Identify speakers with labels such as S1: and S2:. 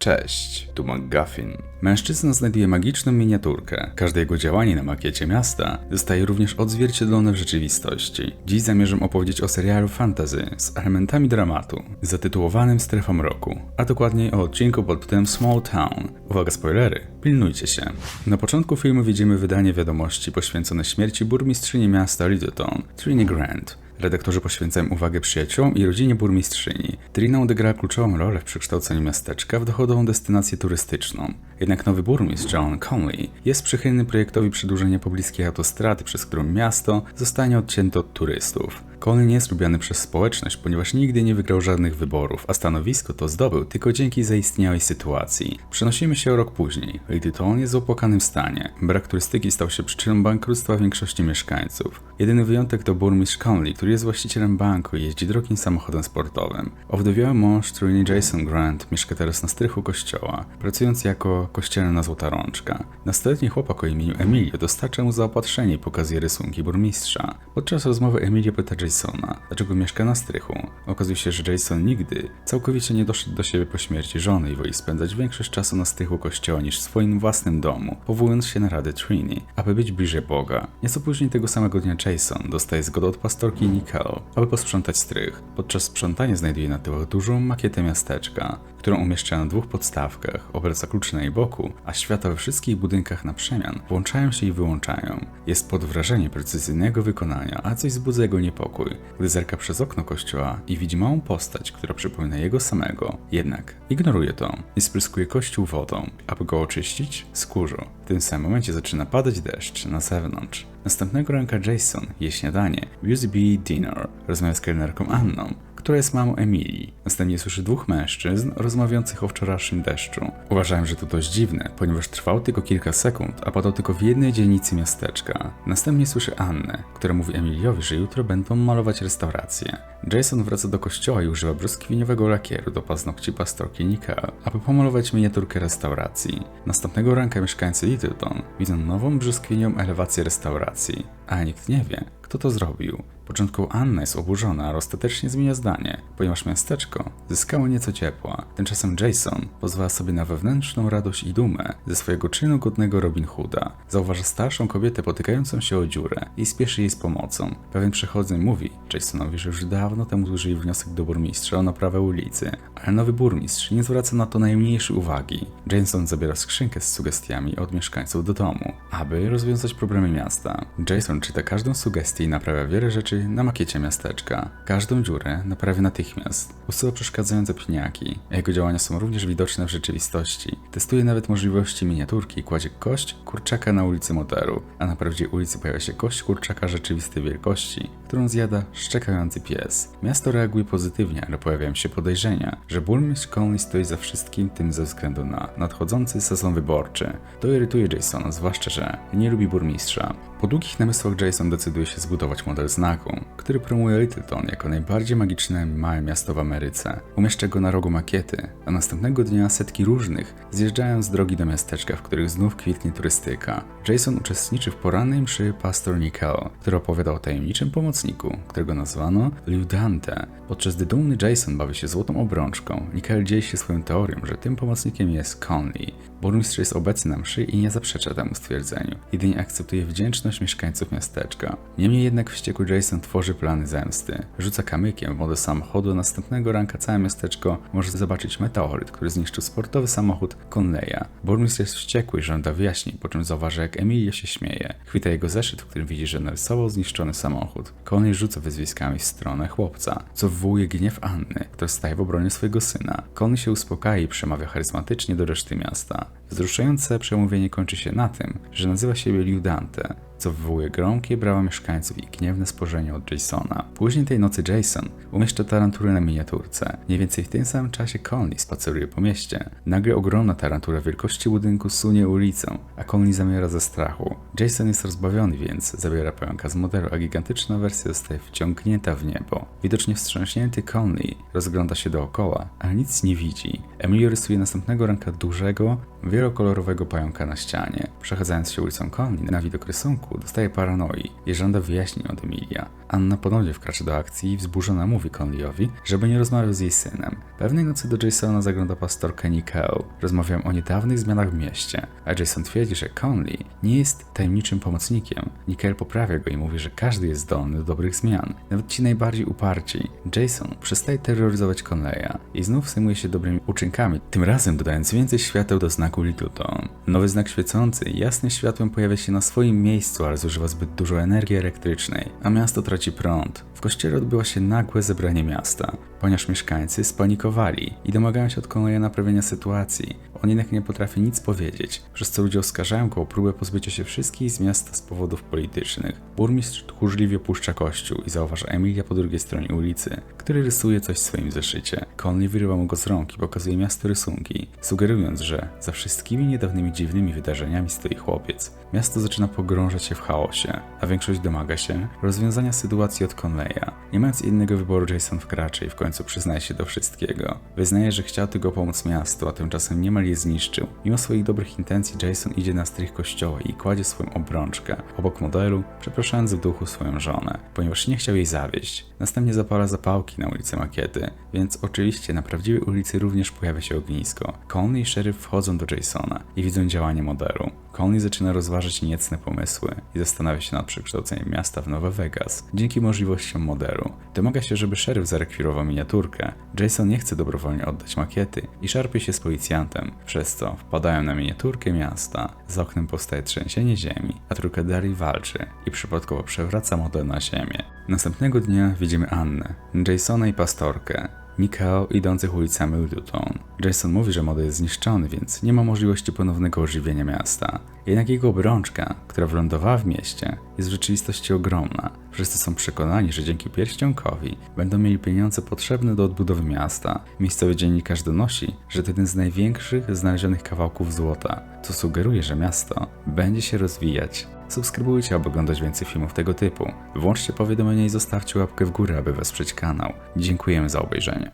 S1: Cześć, tu McGuffin. Mężczyzna znajduje magiczną miniaturkę. Każde jego działanie na makiecie miasta zostaje również odzwierciedlone w rzeczywistości. Dziś zamierzam opowiedzieć o serialu fantasy z elementami dramatu, zatytułowanym Strefą Roku, a dokładniej o odcinku pod tytułem Small Town. Uwaga, spoilery, pilnujcie się. Na początku filmu widzimy wydanie wiadomości poświęcone śmierci burmistrzyni miasta Littleton, Trini Grant. Redaktorzy poświęcają uwagę przyjaciołom i rodzinie burmistrzyni. Trina odegrała kluczową rolę w przekształceniu miasteczka w dochodową destynację turystyczną. Jednak nowy burmistrz John Conley jest przychylny projektowi przedłużenia pobliskiej autostrady, przez którą miasto zostanie odcięte od turystów. Nie jest lubiany przez społeczność, ponieważ nigdy nie wygrał żadnych wyborów, a stanowisko to zdobył tylko dzięki zaistniałej sytuacji. Przenosimy się rok później. Littleton jest w opłakanym stanie. Brak turystyki stał się przyczyną bankructwa większości mieszkańców. Jedyny wyjątek to burmistrz Conley, który jest właścicielem banku i jeździ drogim samochodem sportowym. Owdowiały mąż Trini Jason Grant mieszka teraz na strychu kościoła, pracując jako kościelna złota rączka. Nastoletni chłopak o imieniu Emilio dostarcza mu zaopatrzenie i pokazuje rysunki burmistrza. Podczas rozmowy Emilio pyta Jasona, dlaczego mieszka na strychu. Okazuje się, że Jason nigdy całkowicie nie doszedł do siebie po śmierci żony i woli spędzać większość czasu na strychu kościoła niż w swoim własnym domu, powołując się na radę Trini, aby być bliżej Boga. Nieco później tego samego dnia Jason dostaje zgodę od pastorki Nicole, aby posprzątać strych. Podczas sprzątania znajduje na tyłach dużą makietę miasteczka, którą umieszcza na dwóch podstawkach, obraca klucz na jej boku, a światła we wszystkich budynkach na przemian włączają się i wyłączają. Jest pod wrażeniem precyzyjnego wykonania, a coś wzbudza jego niepokój, gdy zerka przez okno kościoła i widzi małą postać, która przypomina jego samego. Jednak ignoruje to i spryskuje kościół wodą, aby go oczyścić z kurzu. W tym samym momencie zaczyna padać deszcz na zewnątrz. Następnego ranka Jason je śniadanie w USB Dinner. Rozmawia z kelnerką Anną, która jest mamą Emilii. Następnie słyszy dwóch mężczyzn rozmawiających o wczorajszym deszczu. Uważałem, że to dość dziwne, ponieważ trwał tylko kilka sekund, a padał tylko w jednej dzielnicy miasteczka. Następnie słyszy Annę, która mówi Emiliowi, że jutro będą malować restaurację. Jason wraca do kościoła i używa brzoskwiniowego lakieru do paznokci pastorki Nicole, aby pomalować miniaturkę restauracji. Następnego ranka mieszkańcy Littleton widzą nową brzoskwinią elewację restauracji, a nikt nie wie, kto to zrobił. Początkowo Anna jest oburzona, ale ostatecznie zmienia zdanie, ponieważ miasteczko zyskało nieco ciepła. Tymczasem Jason pozwala sobie na wewnętrzną radość i dumę ze swojego czynu godnego Robin Hooda. Zauważa starszą kobietę potykającą się o dziurę i spieszy jej z pomocą. Pewien przechodzący mówi Jasonowi, że już dawno temu złożyli wniosek do burmistrza o naprawę ulicy, ale nowy burmistrz nie zwraca na to najmniejszej uwagi. Jason zabiera skrzynkę z sugestiami od mieszkańców do domu, aby rozwiązać problemy miasta. Jason czyta każdą sugestię i naprawia wiele rzeczy na makiecie miasteczka. Każdą dziurę naprawia natychmiast. Usuwa przeszkadzające pniaki, jego działania są również widoczne w rzeczywistości. Testuje nawet możliwości miniaturki kładzie kość kurczaka na ulicy Moteru, a na prawdziwej ulicy pojawia się kość kurczaka rzeczywistej wielkości, którą zjada szczekający pies. Miasto reaguje pozytywnie, ale pojawiają się podejrzenia, że burmistrz Conley stoi za wszystkim tym ze względu na nadchodzący sezon wyborczy. To irytuje Jasona, zwłaszcza, że nie lubi burmistrza. Po długich namysłach Jason decyduje się zbudować model znaku, który promuje Littleton jako najbardziej magiczne małe miasto w Ameryce. Umieszcza go na rogu makiety, a następnego dnia setki różnych zjeżdżają z drogi do miasteczka, w których znów kwitnie turystyka. Jason uczestniczy w porannej mszy pastor Nickel, który opowiada o tajemniczym pomocniku, którego nazwano Liu Dante. Podczas gdy dumny Jason bawi się złotą obrączką, Nickel dzieli się swoją teorią, że tym pomocnikiem jest Conley. Burmistrz jest obecny na mszy i nie zaprzecza temu stwierdzeniu, jedynie akceptuje wdzięczność mieszkańców miasteczka. Niemniej jednak wściekły Jason tworzy plany zemsty. Rzuca kamykiem w wodę samochodu, następnego ranka całe miasteczko może zobaczyć meteoryt, który zniszczył sportowy samochód Conleya. Burmistrz jest wściekły i żąda wyjaśnień, po czym zauważa jak Emilia się śmieje. Chwyta jego zeszyt, w którym widzi, że narysował zniszczony samochód. Conley rzuca wyzwiskami w stronę chłopca, co wywołuje gniew Anny, która staje w obronie swojego syna. Conley się uspokaja i przemawia charyzmatycznie do reszty miasta. Wzruszające przemówienie kończy się na tym, że nazywa siebie Liu Dante, co wywołuje gromkie brawa mieszkańców i gniewne spojrzenie od Jasona. Później tej nocy Jason umieszcza taranturę na miniaturce. Mniej więcej w tym samym czasie Conley spaceruje po mieście. Nagle ogromna tarantura wielkości budynku sunie ulicą, a Conley zamiera ze strachu. Jason jest rozbawiony, więc zabiera pająka z modelu, a gigantyczna wersja zostaje wciągnięta w niebo. Widocznie wstrząśnięty Conley rozgląda się dookoła, ale nic nie widzi. Emilio rysuje następnego ranka dużego, wielokolorowego pająka na ścianie. Przechadzając się ulicą Conley na widok rysunku, dostaje paranoi i żąda wyjaśnień od Emilia. Anna ponownie wkracza do akcji i wzburzona mówi Conleyowi, żeby nie rozmawiał z jej synem. Pewnej nocy do Jasona zagląda pastorka Nicole. Rozmawiają o niedawnych zmianach w mieście, a Jason twierdzi, że Conley nie jest tajemniczym pomocnikiem. Nicole poprawia go i mówi, że każdy jest zdolny do dobrych zmian, nawet ci najbardziej uparci. Jason przestaje terroryzować Conleya i znów zajmuje się dobrymi uczynkami, tym razem dodając więcej świateł do znaku Littleton. Nowy znak świecący jasnym światłem pojawia się na swoim miejscu, ale zużywa zbyt dużo energii elektrycznej, a miasto traci prąd. W kościele odbyło się nagłe zebranie miasta, ponieważ mieszkańcy spanikowali i domagają się od Conleya naprawienia sytuacji. On jednak nie potrafi nic powiedzieć, przez co ludzie oskarżają go o próbę pozbycia się wszystkich z miasta z powodów politycznych. Burmistrz tchórzliwie puszcza kościół i zauważa Emilia po drugiej stronie ulicy, który rysuje coś w swoim zeszycie. Conley wyrywa mu go z rąk i pokazuje miasto rysunki, sugerując, że za wszystkimi niedawnymi dziwnymi wydarzeniami stoi chłopiec. Miasto zaczyna pogrążać się w chaosie, a większość domaga się rozwiązania sytuacji od Conleya. Nie mając innego wyboru, Jason wkracza i w końcu przyznaje się do wszystkiego. Wyznaje, że chciał tylko pomóc miastu, a tymczasem niemal zniszczył. Mimo swoich dobrych intencji, Jason idzie na strych kościoła i kładzie swoją obrączkę obok modelu, przepraszając w duchu swoją żonę, ponieważ nie chciał jej zawieść. Następnie zapala zapałki na ulicy Makiety, więc oczywiście na prawdziwej ulicy również pojawia się ognisko. Conley i szeryf wchodzą do Jasona i widzą działanie modelu. Conley zaczyna rozważać niecne pomysły i zastanawia się nad przekształceniem miasta w Nowe Vegas dzięki możliwościom modelu. Domaga się, żeby szeryf zarekwirował miniaturkę. Jason nie chce dobrowolnie oddać makiety i szarpie się z policjantem, przez co wpadają na miniaturkę miasta. Za oknem powstaje trzęsienie ziemi, a trójka walczy i przypadkowo przewraca model na ziemię. Następnego dnia widzimy Annę, Jasona i pastorkę. Mikao idących ulicami Littleton. Jason mówi, że model jest zniszczony, więc nie ma możliwości ponownego ożywienia miasta. Jednak jego obrączka, która wylądowała w mieście, jest w rzeczywistości ogromna. Wszyscy są przekonani, że dzięki pierścionkowi będą mieli pieniądze potrzebne do odbudowy miasta. Miejscowy dziennikarz donosi, że to jeden z największych znalezionych kawałków złota, co sugeruje, że miasto będzie się rozwijać. Subskrybujcie, aby oglądać więcej filmów tego typu. Włączcie powiadomienia i zostawcie łapkę w górę, aby wesprzeć kanał. Dziękujemy za obejrzenie.